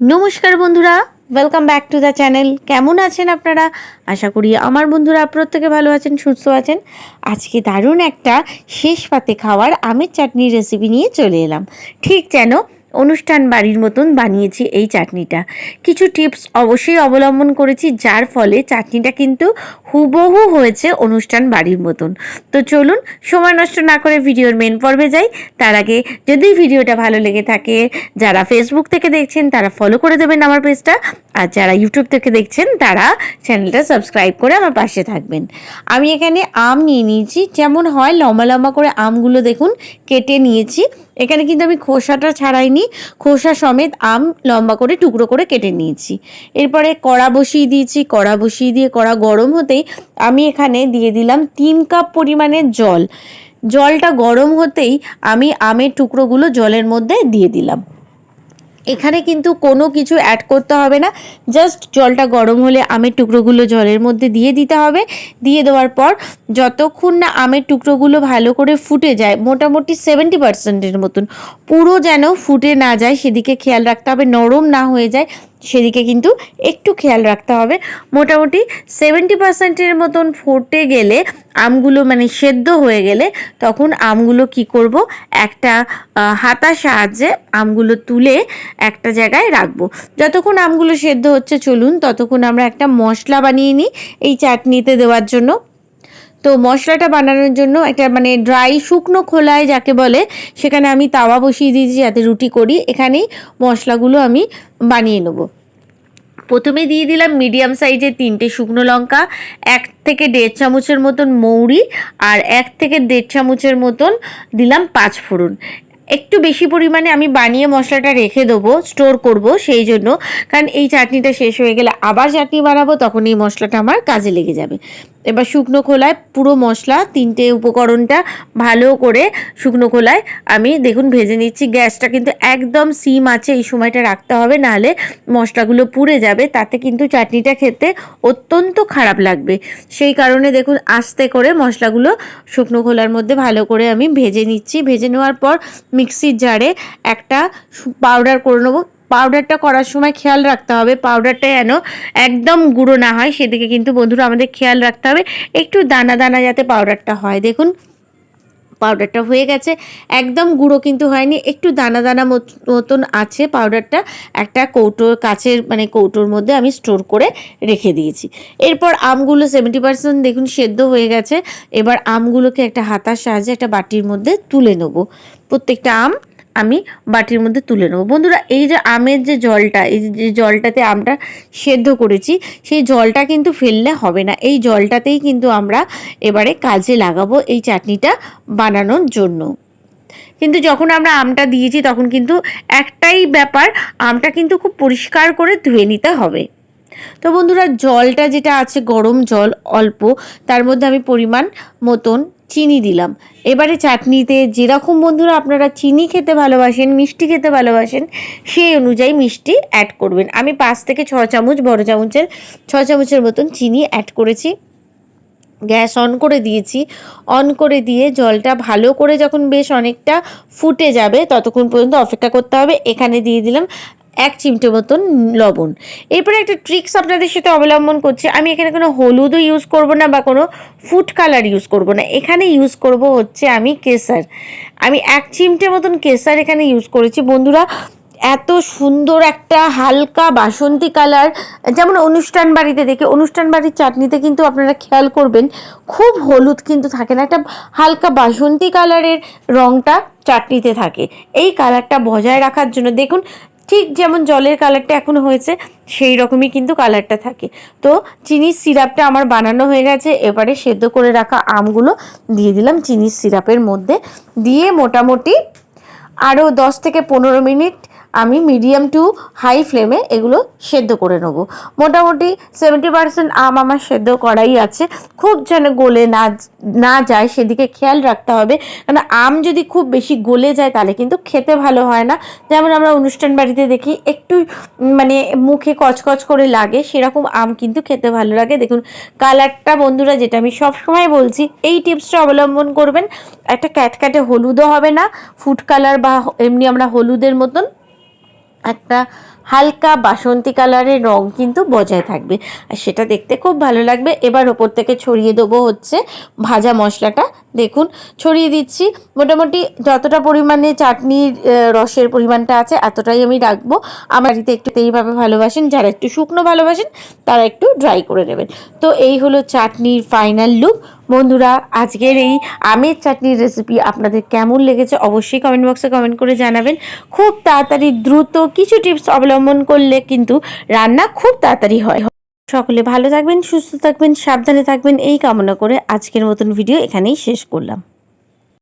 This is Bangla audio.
নমস্কার বন্ধুরা welcome back to the channel কেমন আছেন আপনারা? আশা করি আমার বন্ধুরা প্রত্যেকে ভালো আছেন, সুস্থ আছেন। আজকে দারুণ একটা শেষ পাতে খাওয়ার আমের চাটনির রেসিপি নিয়ে চলে এলাম। ঠিক যেন অনুষ্ঠান বাড়ির মতন বানিয়েছি এই চাটনিটা। কিছু টিপস অবশ্যই অবলম্বন করেছি, যার ফলে চাটনিটা কিন্তু হুবহু হয়েছে অনুষ্ঠান বাড়ির মতন। তো চলুন, সময় নষ্ট না করে ভিডিওর মেন পর্বে যাই। তার আগে যদি ভিডিওটা ভালো লেগে থাকে, যারা ফেসবুক থেকে দেখছেন, তারা ফলো করে দেবেন আমার পেজটা আর যারা ইউটিউব থেকে দেখছেন, তারা চ্যানেলটা সাবস্ক্রাইব করে আমার পাশে থাকবেন। আমি এখানে আম নিয়ে নিয়েছি। যেমন হয়, লম্বা লম্বা করে আমগুলো দেখুন, কেটে নিয়েছি। এখানে কিন্তু আমি খোসাটা ছাড়াইনি। খোসা সমেত আম লম্বা করে টুকরো করে কেটে নিয়েছি। এরপরে কড়া বসিয়ে দিয়েছি। কড়া বসিয়ে দিয়ে কড়া গরম হতেই আমি এখানে দিয়ে দিলাম তিন কাপ পরিমাণের জল। জলটা গরম হতেই আমি আমের টুকরোগুলো জলের মধ্যে দিয়ে দিলাম। এখানে কিন্তু কোনো কিছু অ্যাড করতে হবে না। জাস্ট জলটা গরম হলে আমের টুকরোগুলো জলের মধ্যে দিয়ে দিতে হবে। দিয়ে দেওয়ার পর যতক্ষণ না আমের টুকরোগুলো ভালো করে ফুটে যায়, মোটামুটি সেভেন্টি পার্সেন্টের মতন, পুরো যেন ফুটে না যায়, সেদিকে খেয়াল রাখতে হবে, নরম না হয়ে যায়, সেদিকে কিন্তু একটু খেয়াল রাখতে হবে। মোটামুটি সেভেন্টি পার্সেন্টের মতন ফুটে গেলে, আমগুলো মানে সেদ্ধ হয়ে গেলে, তখন আমগুলো কি করব? একটা হাতার সাহায্যে আমগুলো তুলে একটা জায়গায় রাখব। যতক্ষণ আমগুলো সেদ্ধ হচ্ছে, চলুন, ততক্ষণ আমরা একটা মশলা বানিয়ে নিই এই চাটনিতে দেওয়ার জন্য। তো মশলাটা বানানোর জন্য একটা মানে ড্রাই শুকনো খোলায় যাকে বলে, সেখানে আমি তাওয়া বসিয়ে দিয়েছি যাতে রুটি করি, এখানেই মশলাগুলো আমি বানিয়ে নেব। প্রথমে দিয়ে দিলাম মিডিয়াম সাইজের তিনটে শুকনো লঙ্কা, এক থেকে দেড় চামচের মতন মৌরি, আর এক থেকে দেড় চামচের মতন দিলাম পাঁচ ফোড়ন একটু বেশি পরিমাণে আমি বানিয়ে মশলাটা রেখে দেবো স্টোর করব সেই জন্য। কারণ এই চাটনিটা শেষ হয়ে গেলে আবার চাটনি বানাবো, তখন এই মশলাটা আমার কাজে লেগে যাবে। এবার শুকনো খোলায় পুরো মশলা, তিনটে উপকরণটা ভালো করে শুকনো খোলায় আমি দেখুন ভেজে নিচ্ছি। গ্যাসটা কিন্তু একদম সিম আছে, এই সময়টা রাখতে হবে, নাহলে মশলাগুলো পুড়ে যাবে। তাতে কিন্তু চাটনিটা খেতে অত্যন্ত খারাপ লাগবে। সেই কারণে দেখুন আস্তে করে মশলাগুলো শুকনো খোলার মধ্যে ভালো করে আমি ভেজে নিচ্ছি। ভেজে নেওয়ার পর মিক্সির জারে একটা পাউডার করে নেব। পাউডারটা করার সময় খেয়াল রাখতে হবে। পাউডারটা যেন একদম গুঁড়ো না হয়, সেদিকে কিন্তু বন্ধুরা আমাদের খেয়াল রাখতে হবে। একটু দানা দানা যাতে পাউডারটা হয়। দেখুন পাউডারটা হয়ে গেছে। একদম গুঁড়ো কিন্তু হয়নি। একটু দানা দানা মত- মতন আছে পাউডারটা একটা কৌটোর কাছের মানে কৌটোর মধ্যে আমি স্টোর করে রেখে দিয়েছি। এরপর আমগুলো সেভেন্টি পার্সেন্ট দেখুন সেদ্ধ হয়ে গেছে। এবার আমগুলোকে একটা হাতার সাহায্যে একটা বাটির মধ্যে তুলে নেব। প্রত্যেকটা আম আমি বাটির মধ্যে তুলে নেব। বন্ধুরা, এই যে আমের যে জলটা, এই যে জলটাতে আমটা সেদ্ধ করেছি, সেই জলটা কিন্তু ফেললে হবে না। এই জলটাতেই কিন্তু আমরা এবারে কাজে লাগাবো এই চাটনিটা বানানোর জন্য। কিন্তু যখন আমরা আমটা দিয়েছি, তখন কিন্তু একটাই ব্যাপার, আমটা কিন্তু খুব পরিষ্কার করে ধুয়ে নিতে হবে। তো বন্ধুরা, জলটা যেটা আছে, গরম জল অল্প, তার মধ্যে আমি পরিমাণ মতন চিনি দিলাম। এবারে চাটনিতে যেরকম বন্ধুরা আপনারা চিনি খেতে ভালোবাসেন, মিষ্টি খেতে ভালোবাসেন, সেই অনুযায়ী মিষ্টি অ্যাড করবেন। আমি পাঁচ থেকে ছ চামচ, বড় চামচের, ছ চামচের মতন চিনি অ্যাড করেছি। গ্যাস অন করে দিয়েছি। অন করে দিয়ে জলটা ভালো করে যখন বেশ অনেকটা ফুটে যাবে, ততক্ষণ পর্যন্ত অপেক্ষা করতে হবে। এখানে দিয়ে দিলাম এক চিমটে মতন লবণ। এরপরে একটা ট্রিক্স আপনাদের সাথে অবলম্বন করছি। আমি এখানে কোনো হলুদও ইউজ করব না বা কোনো ফুড কালার ইউজ করব না। এখানে ইউজ করব হচ্ছে আমি কেসার। আমি এক চিমটে মতন কেসার এখানে ইউজ করেছি। বন্ধুরা, এত সুন্দর একটা হালকা বাসন্তী কালার যেমন অনুষ্ঠান বাড়িতে দেখে, অনুষ্ঠান বাড়ির চাটনিতে কিন্তু আপনারা খেয়াল করবেন, খুব হলুদ কিন্তু থাকে না। একটা হালকা বাসন্তী কালারের রঙটা চাটনিতে থাকে। এই কালারটা বজায় রাখার জন্য দেখুন ঠিক যেমন জলের কালারটা এখন হয়েছে, সেই রকমই কিন্তু কালারটা থাকে। তো চিনির সিরাপটা আমার বানানো হয়ে গেছে, এবারে সেদ্ধ করে রাখা আমগুলো দিয়ে দিলাম চিনির সিরাপের মধ্যে। দিয়ে মোটামুটি আরও দশ থেকে পনেরো মিনিট আমি মিডিয়াম টু হাই ফ্লেমে এগুলো সেদ্ধ করে নেব। মোটামুটি সেভেন্টি পার্সেন্ট আম আমার সেদ্ধ করাই আছে। খুব যেন গলে না না যায়, সেদিকে খেয়াল রাখতে হবে। কারণ আম যদি খুব বেশি গলে যায়, তাহলে কিন্তু খেতে ভালো হয় না। যেমন আমরা অনুষ্ঠান বাড়িতে দেখি, একটু মানে মুখে কচকচ করে লাগে, সেরকম আম কিন্তু খেতে ভালো লাগে। দেখুন, কালারটা বন্ধুরা, যেটা আমি সবসময় বলছি, এই টিপসটা অবলম্বন করবেন। একটা ক্যাটক্যাটে হলুদও হবে না ফুড কালার বা এমনি আমরা হলুদের মতন একটা হালকা বাসন্তী কালারের রং কিন্তু বজায় থাকবে। আর সেটা দেখতে খুব ভালো লাগবে। এবার ওপর থেকে ছড়িয়ে দেবো হচ্ছে ভাজা মশলাটা। দেখুন, ছড়িয়ে দিচ্ছি। মোটামুটি যতটা পরিমাণে চাটনির রসের পরিমাণটা আছে, এতটাই আমি রাখব। আমার বাড়িতে একটু এইভাবে ভালোবাসেন, যারা একটু শুকনো ভালোবাসেন, তারা একটু ড্রাই করে নেবেন। তো এই হলো চাটনির ফাইনাল লুক বন্ধুরা, আজকের এই আমের চাটনির রেসিপি আপনাদের কেমন লেগেছে অবশ্যই কমেন্ট বক্সে কমেন্ট করে জানাবেন। খুব তাড়াতাড়ি দ্রুত কিছু টিপস অবলম্বন করলে কিন্তু রান্না খুব তাড়াতাড়ি হয়। সকলে ভালো থাকবেন, সুস্থ থাকবেন, সাবধানে থাকবেন। এই কামনা করে আজকের মতন ভিডিও এখানেই শেষ করলাম।